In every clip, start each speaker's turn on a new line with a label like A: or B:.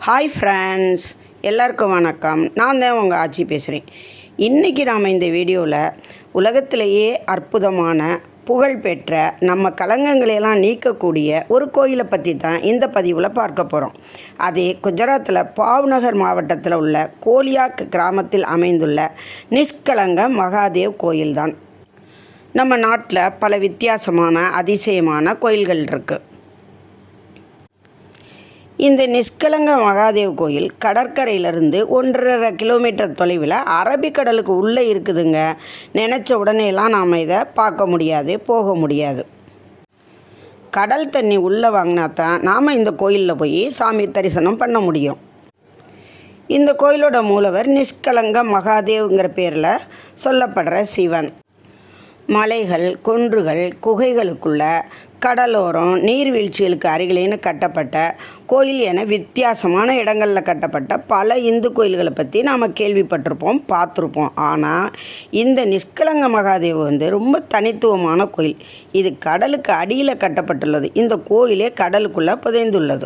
A: Hi friends எல்லாருக்கும் வணக்கம். நான் தான் உங்கள் ஆட்சி பேசுகிறேன் இன்றைக்கி நாம் இந்த வீடியோவில் உலகத்திலேயே அற்புதமான புகழ்பெற்ற நம்ம கலங்கங்களையெல்லாம் நீக்கக்கூடிய ஒரு கோயிலை பற்றி தான் இந்த பதிவில் பார்க்க போகிறோம் அது குஜராத்தில் பாவ்நகர் மாவட்டத்தில் உள்ள கோலியாக் கிராமத்தில் அமைந்துள்ள நிஷ்கலங்க மகாதேவ் கோயில்தான். நம்ம நாட்டில் பல வித்தியாசமான அதிசயமான கோயில்கள் இருக்குது இந்த நிஷ்கலங்க மகாதேவ் கோயில் கடற்கரையிலிருந்து ஒன்றரை கிலோமீட்டர் தொலைவில் அரபிக்கடலுக்கு உள்ளே இருக்குதுங்க. நினச்ச உடனேலாம் நாம் இதை பார்க்க முடியாது போக முடியாது. கடல் தண்ணி உள்ளே வாங்கினா தான் நாம் இந்த கோயிலில் போய் சாமி தரிசனம் பண்ண முடியும். இந்த கோயிலோட மூலவர் நிஷ்கலங்க மகாதேவ்ங்கிற பேரில் சொல்லப்படுற சிவன். மலைகள் குன்றுகள் குகைகளுக்குள்ள கடலோரம் நீர்வீழ்ச்சிகளுக்கு அருகிலேன்னு கட்டப்பட்ட கோயில் என வித்தியாசமான இடங்களில் கட்டப்பட்ட பல இந்து கோயில்களை பற்றி நாம் கேள்விப்பட்டிருப்போம் பார்த்துருப்போம். ஆனால் இந்த நிஷ்கலங்க மகாதேவ் வந்து ரொம்ப தனித்துவமான கோயில். இது கடலுக்கு அடியில் கட்டப்பட்டுள்ளது. இந்த கோயிலே கடலுக்குள்ளே புதைந்துள்ளது.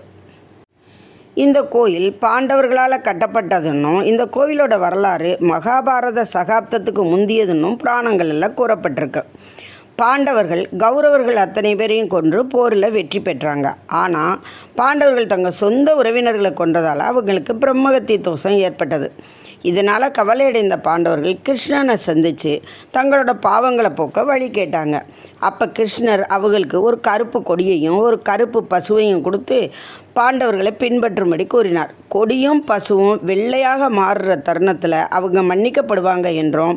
A: இந்த கோயில் பாண்டவர்களால் கட்டப்பட்டதுன்னும் இந்த கோவிலோட வரலாறு மகாபாரத சகாப்தத்துக்கு முந்தியதுன்னும் புராணங்களில் கூறப்பட்டிருக்கு. பாண்டவர்கள் கௌரவர்கள் அத்தனை பேரையும் கொன்று போரில் வெற்றி பெற்றாங்க. ஆனால் பாண்டவர்கள் தங்கள் சொந்த உறவினர்களை கொன்றதால் அவங்களுக்கு பிரம்மகத்தி தோஷம் ஏற்பட்டது. இதனால் கவலையடைந்த பாண்டவர்கள் கிருஷ்ணனை சந்தித்து தங்களோட பாவங்களை போக்க வழி கேட்டாங்க. அப்போ கிருஷ்ணர் அவர்களுக்கு ஒரு கருப்பு கொடியையும் ஒரு கருப்பு பசுவையும் கொடுத்து பாண்டவர்களை பின்பற்றும்படி கூறினார். கொடியும் பசுவும் வெள்ளையாக மாறுற தருணத்தில் அவங்க மன்னிக்கப்படுவாங்க என்றும்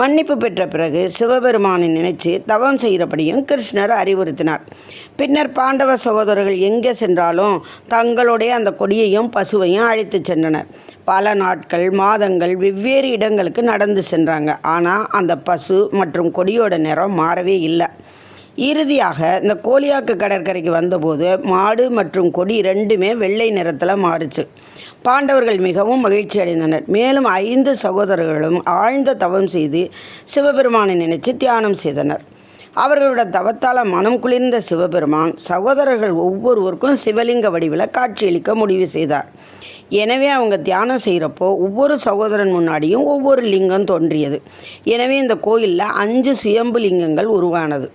A: மன்னிப்பு பெற்ற பிறகு சிவபெருமானை நினைச்சு தவம் செய்கிறபடியும் கிருஷ்ணர் அறிவுறுத்தினார். பின்னர் பாண்டவ சகோதரர்கள் எங்கே சென்றாலும் தங்களுடைய அந்த கொடியையும் பசுவையும் அழைத்து சென்றனர். பல நாட்கள் மாதங்கள் வெவ்வேறு இடங்களுக்கு நடந்து சென்றாங்க. ஆனால் அந்த பசு மற்றும் கொடியோட நிறம் மாறவே இல்லை. இறுதியாக இந்த கோலியாக்கு கடற்கரைக்கு வந்தபோது மாடு மற்றும் கொடி ரெண்டுமே வெள்ளை நிறத்தில் மாறுச்சு. பாண்டவர்கள் மிகவும் மகிழ்ச்சி அடைந்தனர். மேலும் ஐந்து சகோதரர்களும் ஆழ்ந்த தவம் செய்து சிவபெருமானை நினைச்சு தியானம் செய்தனர். அவர்களோட தவத்தால் மனம் குளிர்ந்த சிவபெருமான் சகோதரர்கள் ஒவ்வொருவருக்கும் சிவலிங்க வடிவில் காட்சியளிக்க முடிவு செய்தார். எனவே அவங்க தியானம் செய்கிறப்போ ஒவ்வொரு சகோதரன் முன்னாடியும் ஒவ்வொரு லிங்கம் தோன்றியது. எனவே இந்த கோயிலில் அஞ்சு சுயம்பு லிங்கங்கள் உருவானது.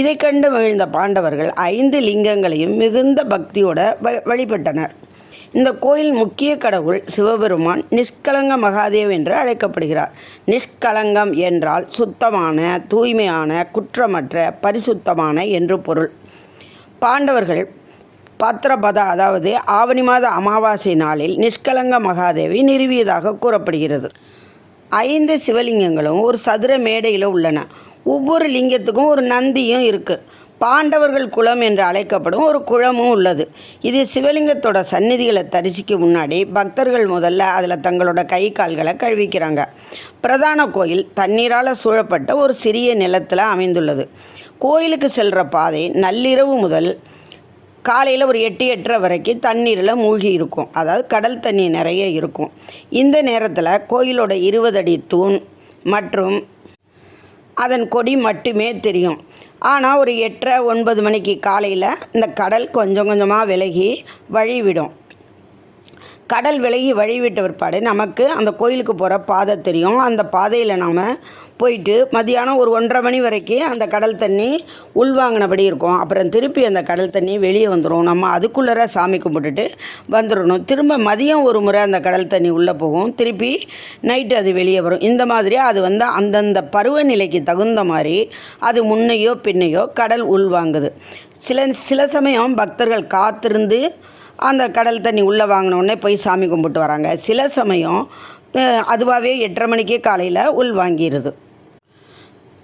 A: இதை கண்டு மகிழ்ந்த பாண்டவர்கள் ஐந்து லிங்கங்களையும் மிகுந்த பக்தியோட வ வழிபட்டனர். இந்த கோயில் முக்கிய கடவுள் சிவபெருமான் நிஷ்கலங்க மகாதேவ் என்று அழைக்கப்படுகிறார். நிஷ்கலங்கம் என்றால் சுத்தமான தூய்மையான குற்றமற்ற பரிசுத்தமான என்று பொருள். பாண்டவர்கள் பாத்திரபதா அதாவது ஆவணி மாத அமாவாசை நாளில் நிஷ்கலங்க மகாதேவி நிறுவியதாக கூறப்படுகிறது. ஐந்து சிவலிங்கங்களும் ஒரு சதுர மேடையில் உள்ளன. ஒவ்வொரு லிங்கத்துக்கும் ஒரு நந்தியும் இருக்குது பாண்டவர்கள் குளம் என்று அழைக்கப்படும் ஒரு குளமும் உள்ளது. இது சிவலிங்கத்தோட சந்நிதிகளை தரிசிக்க முன்னாடி பக்தர்கள் முதல்ல அதில் தங்களோட கை கால்களை கழுவிக்கிறாங்க. பிரதான கோயில் தண்ணீரால் சூழப்பட்ட ஒரு சிறிய நிலத்தில் அமைந்துள்ளது. கோயிலுக்கு செல்கிற பாதை நள்ளிரவு முதல் காலையில் ஒரு எட்டு எட்டரை வரைக்கும் தண்ணீரில் மூழ்கி இருக்கும். அதாவது கடல் தண்ணி நிறைய இருக்கும். இந்த நேரத்தில் கோயிலோட இருபது அடி தூண் மற்றும் அதன் கொடி மட்டுமே தெரியும். ஆனால் ஒரு எட்டரை ஒன்பது மணிக்கு காலையில் இந்த கடல் கொஞ்சம் கொஞ்சமாக விலகி வழிவிடும். கடல் விலகி வழிவிட்ட பிற்பாடு நமக்கு அந்த கோயிலுக்கு போகிற பாதை தெரியும். அந்த பாதையில் நாம் போயிட்டு மதியானம் ஒரு ஒன்றரை மணி வரைக்கும் அந்த கடல் தண்ணி உள்வாங்கினபடி இருக்கும். அப்புறம் திருப்பி அந்த கடல் தண்ணி வெளியே வந்துடும் நம்ம அதுக்குள்ளே சாமி கும்பிட்டுட்டு வந்துடணும் திரும்ப மதியம் ஒரு முறை அந்த கடல் தண்ணி உள்ளே போகும். திருப்பி நைட்டு அது வெளியே வரும். இந்த மாதிரி அது வந்து அந்தந்த பருவநிலைக்கு தகுந்த மாதிரி அது முன்னையோ பின்னையோ கடல் உள்வாங்குது. சில சில சமயம் பக்தர்கள் காத்திருந்து அந்த கடல் தண்ணி உள்ளே வாங்கினோடனே போய் சாமி கும்பிட்டு வராங்க. சில சமயம் அதுவாகவே எட்டரை மணிக்கே காலையில் உள் வாங்கிடுது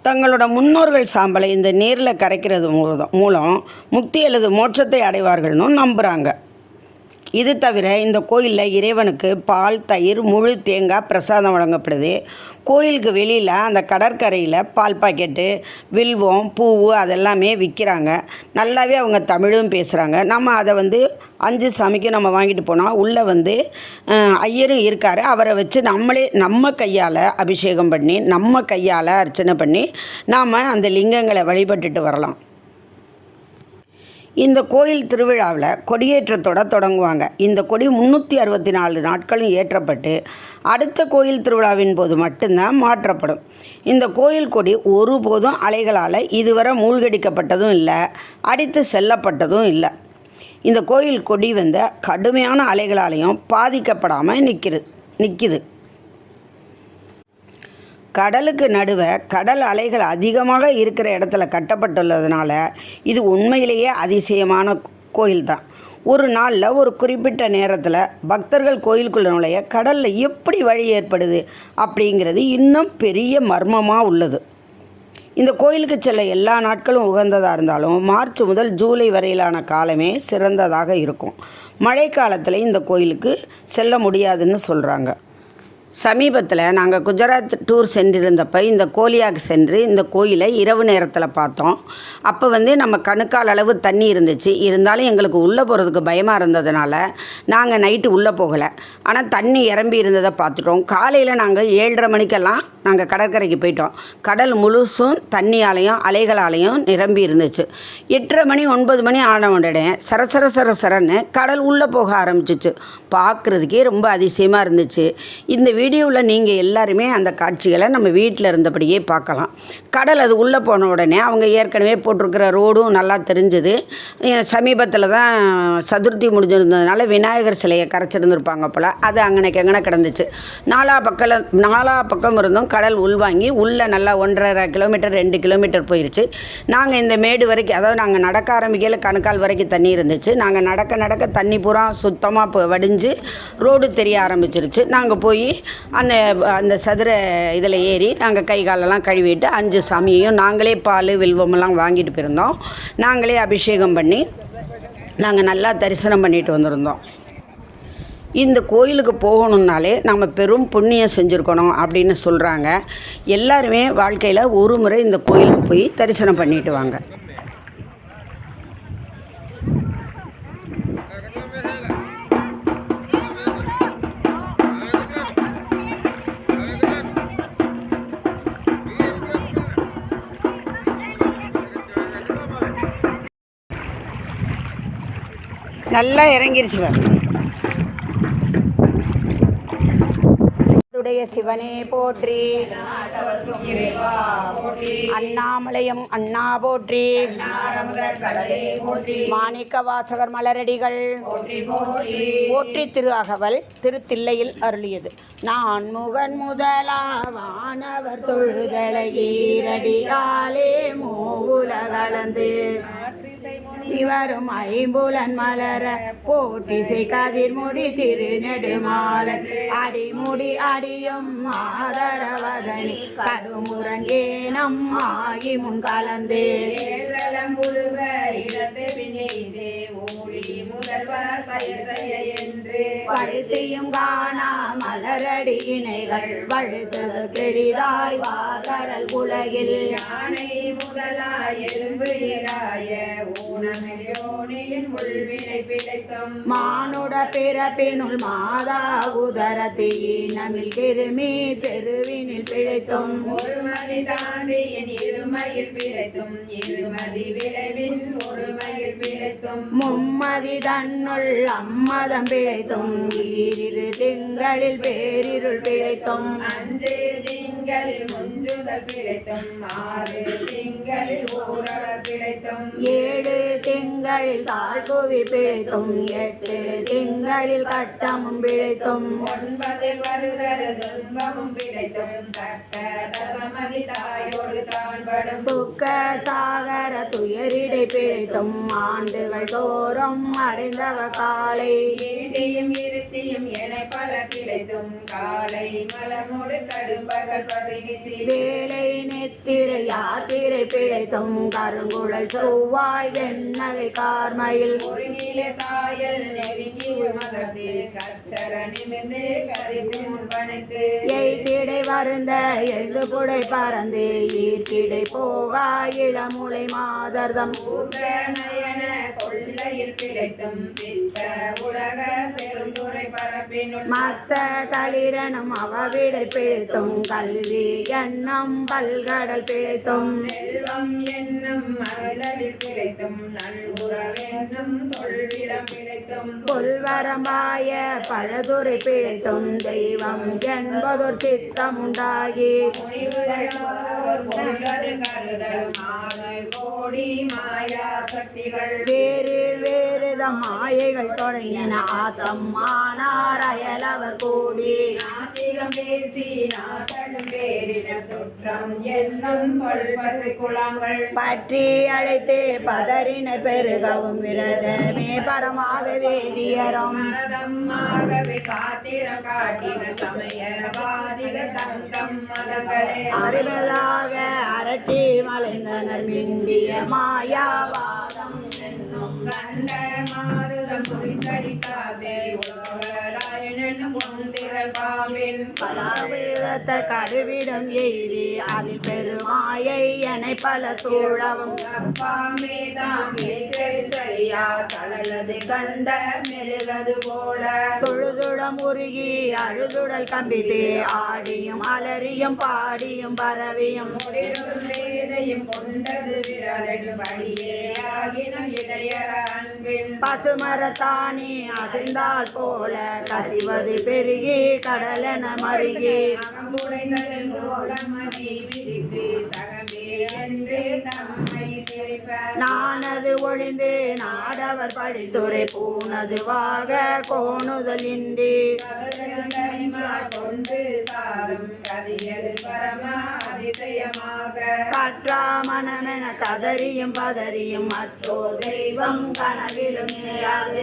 A: தங்களோட முன்னோர்கள் சாம்பலை இந்த நீரில் கரைக்கிறது மூலம் மூலம் முக்தி அல்லது மோட்சத்தை அடைவார்கள்னு நம்புகிறாங்க இது தவிர இந்த கோயிலில் இறைவனுக்கு பால் தயிர் முழு தேங்காய் பிரசாதம் வழங்கப்படுது. கோயிலுக்கு வெளியில் அந்த கடற்கரையில் பால் பாக்கெட்டு வில்வம் பூவு அதெல்லாமே விற்கிறாங்க நல்லாவே அவங்க தமிழும் பேசுகிறாங்க நம்ம அதை வந்து அஞ்சு சாமிக்கு நம்ம வாங்கிட்டு போனால் உள்ளே வந்து ஐயரும் இருக்கார். அவரை வச்சு நம்மளே நம்ம கையால் அபிஷேகம் பண்ணி நம்ம கையால் அர்ச்சனை பண்ணி நாம் அந்த லிங்கங்களை வழிபட்டுட்டு வரலாம். இந்த கோயில் திருவிழாவில் கொடியேற்றத்தோட தொடங்குவாங்க. இந்த கொடி முந்நூற்றி அறுபத்தி நாலு நாட்களும் ஏற்றப்பட்டு அடுத்த கோயில் திருவிழாவின் போது மட்டும்தான் மாற்றப்படும். இந்த கோயில் கொடி ஒருபோதும் அலைகளால் இதுவரை மூழ்கடிக்கப்பட்டதும் இல்லை அடித்து செல்லப்பட்டதும் இல்லை. இந்த கோயில் கொடி வந்து கடுமையான அலைகளாலையும் பாதிக்கப்படாமல் நிற்கிறது நிற்கிது கடலுக்கு நடுவே கடல் அலைகள் அதிகமாக இருக்கிற இடத்துல கட்டப்பட்டுள்ளதுனால இது உண்மையிலேயே அதிசயமான கோயில் தான் ஒரு நாளில் ஒரு குறிப்பிட்ட நேரத்தில் பக்தர்கள் கோயிலுக்குள்ள நுழைய கடலில் எப்படி வழி ஏற்படுது அப்படிங்கிறது இன்னும் பெரிய மர்மமாக உள்ளது. இந்த கோயிலுக்கு செல்ல எல்லா நாட்களும் உகந்ததாக இருந்தாலும் மார்ச் முதல் ஜூலை வரையிலான காலமே சிறந்ததாக இருக்கும். மழை காலத்தில் இந்த கோயிலுக்கு செல்ல முடியாதுன்னு சொல்கிறாங்க சமீபத்தில் நாங்கள் குஜராத் டூர் சென்றிருந்தப்போ இந்த கோலியாக்கு சென்று இந்த கோயிலை இரவு நேரத்தில் பார்த்தோம். அப்போ வந்து நம்ம கணுக்கால் அளவு தண்ணி இருந்துச்சு. இருந்தாலும் எங்களுக்கு உள்ளே போகிறதுக்கு பயமாக இருந்ததுனால நாங்கள் நைட்டு உள்ளே போகலை. ஆனால் தண்ணி இறம்பி இருந்ததை பார்த்துட்டோம். காலையில் நாங்கள் ஏழரை மணிக்கெல்லாம் நாங்கள் கடற்கரைக்கு போயிட்டோம். கடல் முழுசும் தண்ணியாலையும் அலைகளாலையும் நிரம்பி இருந்துச்சு. எட்டரை மணி ஒன்பது மணி ஆன உடனே சரசர சர சரன்னு கடல் உள்ளே போக ஆரம்பிச்சிச்சு. பார்க்குறதுக்கே ரொம்ப அதிசயமாக இருந்துச்சு. இந்த வீடியோவில் நீங்கள் எல்லாருமே அந்த காட்சிகளை நம்ம வீட்டில் இருந்தபடியே பார்க்கலாம். கடல் அது உள்ளே போன உடனே அவங்க ஏற்கனவே போட்டிருக்கிற ரோடும் நல்லா தெரிஞ்சுது. சமீபத்தில் தான் சதுர்த்தி முடிஞ்சிருந்ததுனால விநாயகர் சிலையை கரைச்சிருந்துருப்பாங்க போல். அது அங்கனைக்கு எங்கன கிடந்துச்சு. நாலா பக்கம் நாலா பக்கம் இருந்தும் கடல் உள்வாங்கி உள்ளே நல்லா ஒன்றரை கிலோமீட்டர் ரெண்டு கிலோமீட்டர் போயிருச்சு. நாங்கள் இந்த மேடு வரைக்கும் அதாவது நாங்கள் நடக்க ஆரம்பிக்கையில் கணுக்கால் வரைக்கும் தண்ணி இருந்துச்சு. நாங்கள் நடக்க நடக்க தண்ணி பூரா சுத்தமாக இப்போ வடிஞ்சு ரோடு தெரிய ஆரம்பிச்சிருச்சு. நாங்கள் போய் அந்த அந்த சதுர இதில் ஏறி நாங்கள் கை காலெல்லாம் கழுவிட்டு அஞ்சு சாமியையும் நாங்களே பால் வில்வமெல்லாம் வாங்கிட்டு போயிருந்தோம். நாங்களே அபிஷேகம் பண்ணி நாங்கள் நல்லா தரிசனம் பண்ணிட்டு வந்திருந்தோம். இந்த கோயிலுக்கு போகணுன்னாலே நம்ம பெரும் புண்ணியம் செஞ்சுருக்கணும் அப்படின்னு சொல்கிறாங்க எல்லாருமே வாழ்க்கையில் ஒரு முறை இந்த கோயிலுக்கு போய் தரிசனம் பண்ணிட்டு வாங்க. நல்லா இறங்கிருச்சு பாரு. உடைய சிவனே போற்றி. அண்ணாமலையம் அண்ணா போற்றி. மாணிக்க வாசகர் மலரடிகள். போற்றி திரு அகவல் திருத்தில்லையில் அருளியது. நான் முகன் முதலாவானவர் தொழுதலை ஈரடியாலே மூவுலகளந்து இவரும் ஐம்புலன் மலர போற்றிசை கதிர்முடி திருநெடுமாலன். அடிமுடி அடியும் ஆதரவதனி கடுமுரன் ஏனம் ஆகி முன் கலந்து பழுத்தியும் காணா மலரடி இணைகள் வழுத்தது பெரிதாய் வாகடல் உலகில்
B: யானை முதலாய் எலும்பு இராய உள்வினை பிழைத்தும்
A: மானுட பிறப்பினுள் மாதா உதரத்தீனமில் கிருமி தெருவினில் பிழைத்தும்
B: ஒரு மதி தாண்டியின் இருமையில் பிழைத்தும் இருமதி விளைவின்
A: மும்மதி தன்னுள் அம்மதம் பிழைத்தும் ஈரிரு திங்களில் பேரிருள் பிழைத்தும்
B: அஞ்சு திங்களில் முஞ்சுதல் பிழைத்தும் ஆறு திங்களில் ஊரடர் பிழைத்தும்.
A: ஏழு திங்களில் தாழ்குவி பிழைத்தும் எட்டு திங்களில் கட்டமும் பிழைத்தும்.
B: ஒன்பதில் வருதரு துன்பமும் பிழைத்தும் தக்க தசமதி தாயோடு தாழ்படும்.
A: துக்க சாகர துயரிடை பிழைத்தும் ஆண்டுகள் தோறும் அடைந்தவ காலை.
B: ஈட்டியும் இருத்தியும் என பல பிழைத்தும் காலை. மலமோடு கடும்பகல் பசிசி
A: வேலை நெத்திரை யாத்திரை பிழைத்தும் கருங்குழல் செவ்வாய் வெண்ணகை கார்மையில்.
B: ஒருங்கிலே சாயல் நெருங்கி உமகத்து கச்சர நிமிர்ந்து கரித்து முன்பணித்து.
A: எய்திடை வருந்த எழுது புடை பறந்து ஈர்க்கிடை போகா இளமுலை மாதர்தம்.
B: நயன கொள்ளையில் பிழைத்தும் பித்த உலக பெருந்துரை பரப்பினுள்
A: மத்த களிரனும் அவவிடை பிழைத்தும் கல்வி எண்ணம் பல்கடல் பிழைத்தும்.
B: செல்வம் என்னும் மலரில் பிழைத்தும் நல்குறவென்னும் தொல்விடம் பிழைத்தும்.
A: கொல்வரம்பாய பழதுரை பிழைத்தும். தெய்வம் என்பதொரு சித்தம் உண்டாகி வேறு வேறுத மாயைகள் தொடங்கின ஆத்தம். ஆனார் அயலவர் கூடி.
B: நாத்திகம் பேசி நாத்தடும்
A: பற்றி அழைத்து பதறினர் பெருகவும் விரதமே பரமாக வேதியரும்.
B: மரதமாகவே காத்திரம் காட்டின சமயவாதிகள் தந்தம் மதங்களே
A: அறிவதாக அரட்டி மலைந்தனர் மிண்டிய மாயாவாதம்
B: முந்திரல் பாவின்
A: பலாவிதத்த கருவிடம் எய்தி அதில் பெருமாயை என பல சூழவும்.
B: அப்பாமே தாமே சரியா தளலது கண்ட மெழுகது போல.
A: தொழுதுடம் உருகி அழுதுடல் கம்பித்து ஆடியும் அலறியும் பாடியும் பரவியும்.
B: கொண்டது விரதடு படியே அன்பின்
A: பசுமரத்தானே அசைந்தால் போல கசிவது பெருகி கடலென மருகி. நானது ஒழிந்து நாடவர் படித்துரை பூனதுவாக கோணுதல் இன்றி.
B: கொண்டு சாரும் கதியது பரமா
A: கற்றா மனமென கதறியும் பதறியும் மற்றோ தெய்வம் கனவிலும் நினையாது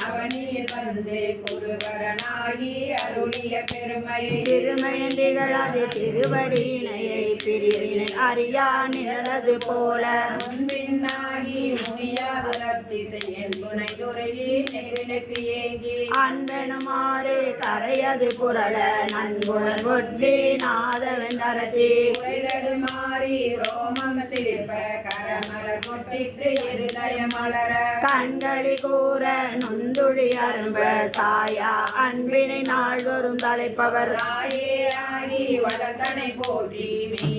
B: அவனில் வந்து குருவரனாகி அருளிய பெருமை
A: திருமையின் திகழாது திருவடியினையை பிரிவினை அறியா நிழலது போல.
B: முன்பின்னாகி முடியாத திசையன் துணை
A: அன்பெனுமாறு கரையது புரள நண்புணர் ஒற்றி நாதவென்றரட்டி
B: உரைதடு மாறி ரோமம் சிரிப்ப கரமலர் கொட்டிட்டு இருதய மலர.
A: கண்களி கூற நுந்துழி அரும்ப தாயா அன்பினை நாள்தோறும் தலைப்பவர்.
B: தாயே ஆகி வளர்த்தனை வேதியனாகி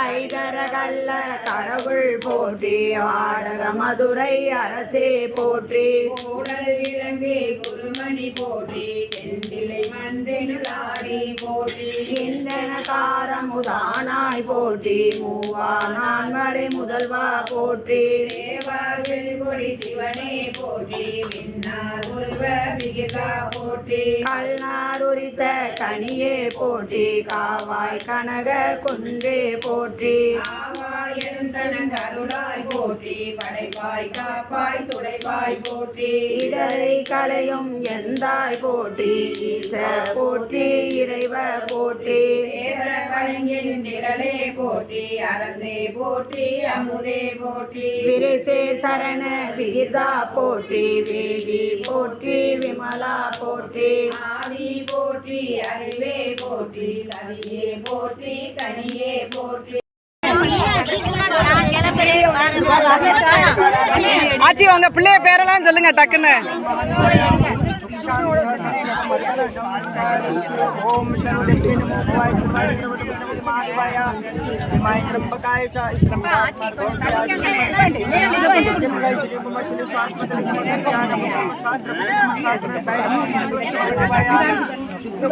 B: வினை தர
A: கைதர கடவுள் போற்றி ஆடக மதுரை அரசே போற்றி.
B: கூடல் விலங்கு குருமணி போற்றி தென்திலை மன்றெனுளாடி போட்டி
A: இந்தன காரம் உதானாய் போற்றி மூவா நான் வரை முதல்வா போற்றி
B: தேவார் வெல்கொடி சிவனே போட்டி மின்னார் உருவ விகிதா போட்டி.
A: கல்லார் உரித்த கனியே போட்டி காவாய் கனக குன்றே போற்றி
B: ஆவாயன் தன அருளாய் போற்றி படைப்பாய் காப்பாய் துடைப்பாய் போற்றி
A: இடரை கலையும் எந்தாய் போற்றி ஈச போற்றி இறைவ போற்றி
B: தேச பழங்கின் திரளே போற்றி அரசே போற்றி அமுதே போற்றி
A: விரிசே சரண விகிதா போற்றி வேதி போற்றி விமலா போற்றி
B: ஆதி போற்றி அறிவே போற்றி கவியே போற்றி கனியே போற்றி
C: ஆச்சி உங்க பிள்ளைய பேரெல்லாம் சொல்லுங்க டக்குன்னு
D: ஓம் சரவண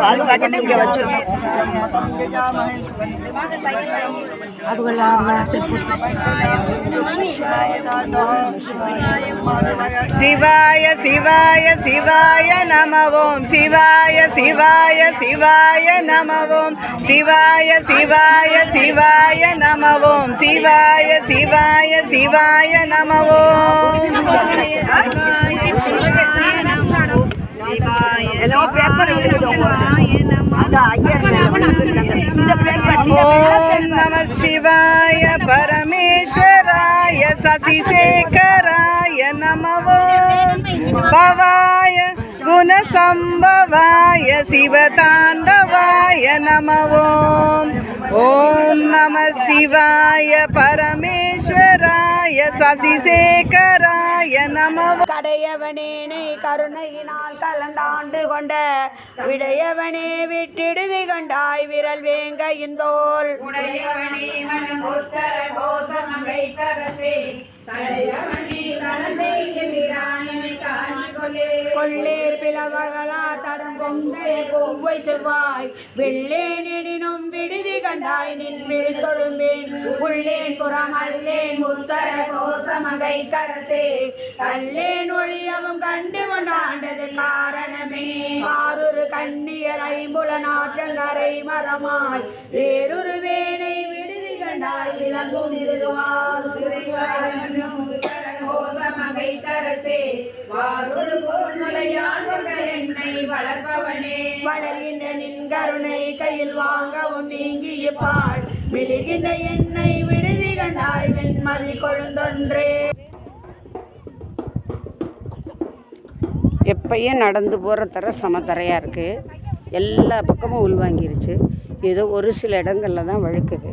D: பால் பாக்கெட் இங்கே வச்சுருக்கோம்
C: சிவாய சிவாய சிவாய நமவோம். சிவாய சிவாய சிவாய நமவோம். சிவாய சிவாய சிவாய நமவோம். சிவாய சிவாய சிவாய நமவோம். ஓம் நம சிவாய பரமேஸ்வராய சசிசேகராய நமவோம் பவாய குணசம்பவாய சிவதாண்டவாய நமவோம் ஓம் நம சிவாய பரமேஸ்வராய சசிசேகராய நம
E: கடையவனேனை கருணையினால் கலந்தாண்டு கொண்ட விடையவனே விட்டிடுதி கண்டாய் விரல் வேங்க இந்தோல் கொள்ளேர் பிளவகளா தடம் கொங்கை கொவ்வை செவ்வாய். வெள்ளே நெடினும் கண்டாய் நின் விழி உள்ளேன் புறம் அல்லேன் முத்தர கோசமகை கரசே. கல்லேன் ஒளியவும் கண்டு கொண்டாண்டது காரணமே. ஆறொரு கண்ணியர் ஐம்புல நாற்றங்கரை மரமாய். வேறொரு வேனை விடுதி கண்டாய் விளங்கும்
B: வாருள் என்னை வளர்ப்பவனே.
E: வளர்கின்ற நின் கருணை கையில் வாங்கவும் நீங்கிய பால் விழுகின்ற என்னை விடுதி கண்டாய் வெண்மதி கொழுந்தொன்றே.
A: எப்பயும் நடந்து போகிற தர சமத்தரையாக இருக்குது எல்லா பக்கமும் உள்வாங்கிருச்சு ஏதோ ஒரு சில இடங்களில் தான் வழுக்குது.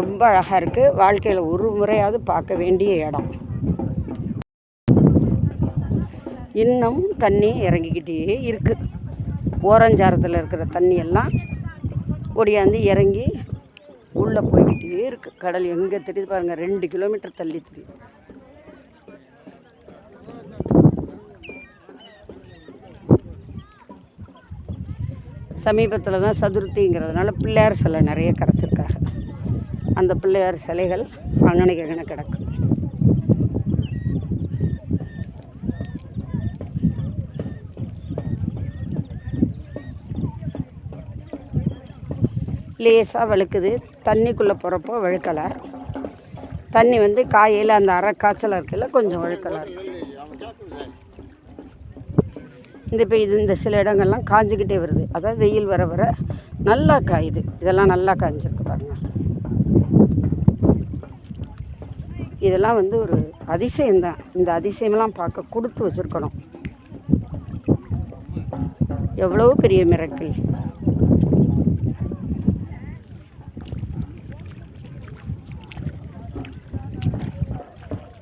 A: ரொம்ப அழகாக இருக்குது வாழ்க்கையில் ஒரு முறையாவது பார்க்க வேண்டிய இடம். இன்னும் தண்ணி இறங்கிக்கிட்டே இருக்குது ஓரஞ்சாரத்தில் இருக்கிற தண்ணி எல்லாம் ஒடியாந்து இறங்கி உள்ளே போய்கிட்டே இருக்குது கடல் எங்கே தெரியுது பாருங்கள் ரெண்டு கிலோமீட்டர் தள்ளி தெரியுது. சமீபத்தில் தான் சதுர்த்திங்கிறதுனால பிள்ளையார் சிலை நிறைய கரைச்சிருக்காங்க. அந்த பிள்ளையார் சிலைகள் அங்கனைக்கு கிடக்கும் லேசாக வழுக்குது. தண்ணிக்குள்ளே போகிறப்போ வழுக்கலை. தண்ணி வந்து காயில் அந்த அரை காய்ச்சல் இருக்குல்ல கொஞ்சம் வழுக்கலாக இருக்கும் இந்த இப்போ இது இந்த சில இடங்கள்லாம் காஞ்சிக்கிட்டே வருது. அதாவது வெயில் வர வர நல்லா காயுது. இதெல்லாம் நல்லா காய்ஞ்சிருக்கு பாருங்க. இதெல்லாம் வந்து ஒரு அதிசயம்தான் இந்த அதிசயமெல்லாம் பார்க்க கொடுத்து வச்சுருக்கணும். எவ்வளோ பெரிய மிரக்கல்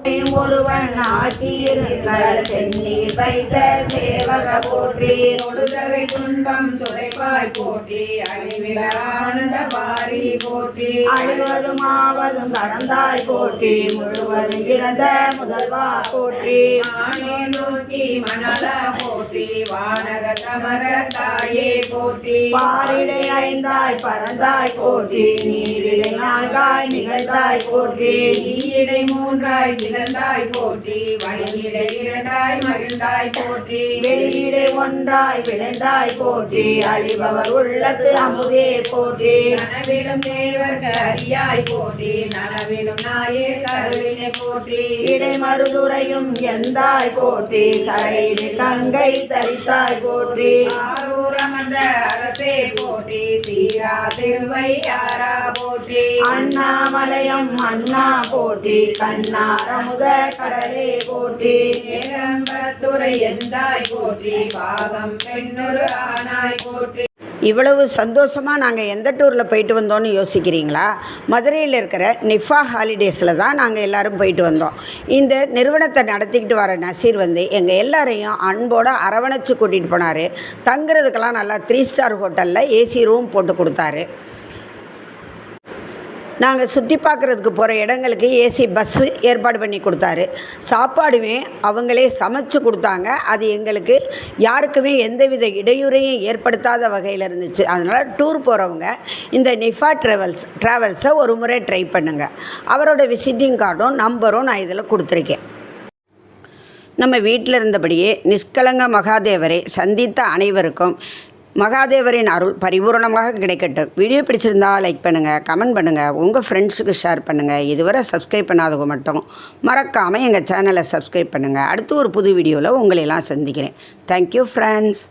E: ஒருவன் ஆக்கியிருந்தார் சென்னி வைத்த சேவக போற்றி
B: தொடுதலை துன்பம் துடைப்பாய் போற்றி அழிவிலானந்த பாரி போற்றி.
E: அழுவதும் ஆவதும் கடந்தாய் போற்றி முழுவதும் இறந்த முதல்வா போற்றி.
B: ஆனே நோக்கி மணல போற்றி வானக தமர தாயே போற்றி.
E: பாரிடை ஐந்தாய் பறந்தாய் போற்றி நீரிடை நான்காய் நிகழ்ந்தாய் போற்றி.
B: நீரிடை மூன்றாய் இழந்தாய் போற்றி வழியிடை இரண்டாய் மகிழ்ந்தாய் போற்றி.
E: வெளியிடை ஒன்றாய் விளைந்தாய் போற்றி. அழிபவர் உள்ளத்து அமுதே போற்றி.
B: நனவிலும் தேவர்க்கு அறியாய் போற்றி. நனவிலும் நாயே கருவினை போற்றி.
E: இடை மருதுரையும் எந்தாய் போற்றி. கரையிடு கங்கை தரித்தாய் போற்றி.
B: ஆரூர் அமர்ந்த அரசே போற்றி. சீரா திருவையாரா போற்றி.
E: அண்ணாமலையம் அண்ணா போற்றி. கண்ணாரமுத கடலே போற்றி
B: ஏகம்பத்துரை எந்தாய் போற்றி பாகம் பெண்ணொரு ஆனாய் போற்றி.
A: இவ்வளவு சந்தோஷமாக நாங்கள் எந்த டூரில் போயிட்டு வந்தோம்னு யோசிக்கிறீங்களா? மதுரையில் இருக்கிற நிஃபா ஹாலிடேஸில் தான் நாங்கள் எல்லோரும் போயிட்டு வந்தோம். இந்த நிறுவனத்தை நடத்திக்கிட்டு வர நசீர் வந்து எங்கள் எல்லாரையும் அன்போடு அரவணைச்சு கூட்டிகிட்டு போனார். தங்குறதுக்கெல்லாம் நல்லா த்ரீ ஸ்டார் ஹோட்டலில் ஏசி ரூம் போட்டு கொடுத்தாரு. நாங்கள் சுற்றி பார்க்குறதுக்கு போகிற இடங்களுக்கு ஏசி பஸ்ஸு ஏற்பாடு பண்ணி கொடுத்தாரு. சாப்பாடுமே அவங்களே சமைச்சு கொடுத்தாங்க. அது எங்களுக்கு யாருக்குமே எந்தவித இடையூறையும் ஏற்படுத்தாத வகையில் இருந்துச்சு. அதனால் டூர் போகிறவங்க இந்த நிஃபா ட்ராவல்ஸ் ட்ராவல்ஸை ஒரு முறை ட்ரை பண்ணுங்கள் அவரோட விசிட்டிங் கார்டும் நம்பரும் நான் இதில் கொடுத்துருக்கேன். நம்ம வீட்டில் இருந்தபடியே நிஷ்கலங்க மகாதேவரை சந்தித்த அனைவருக்கும் மகாதேவரின் அருள் பரிபூரணமாக கிடைக்கட்டும். வீடியோ பிடிச்சிருந்தா லைக் பண்ணுங்கள் கமெண்ட் பண்ணுங்கள் உங்கள் ஃப்ரெண்ட்ஸுக்கு ஷேர் பண்ணுங்கள் இதுவரை சப்ஸ்கிரைப் பண்ணாதவங்க மட்டும் மறக்காமல் எங்கள் சேனலை சப்ஸ்கிரைப் பண்ணுங்கள் அடுத்து ஒரு புது வீடியோவில் உங்களையெல்லாம் சந்திக்கிறேன். Thank you friends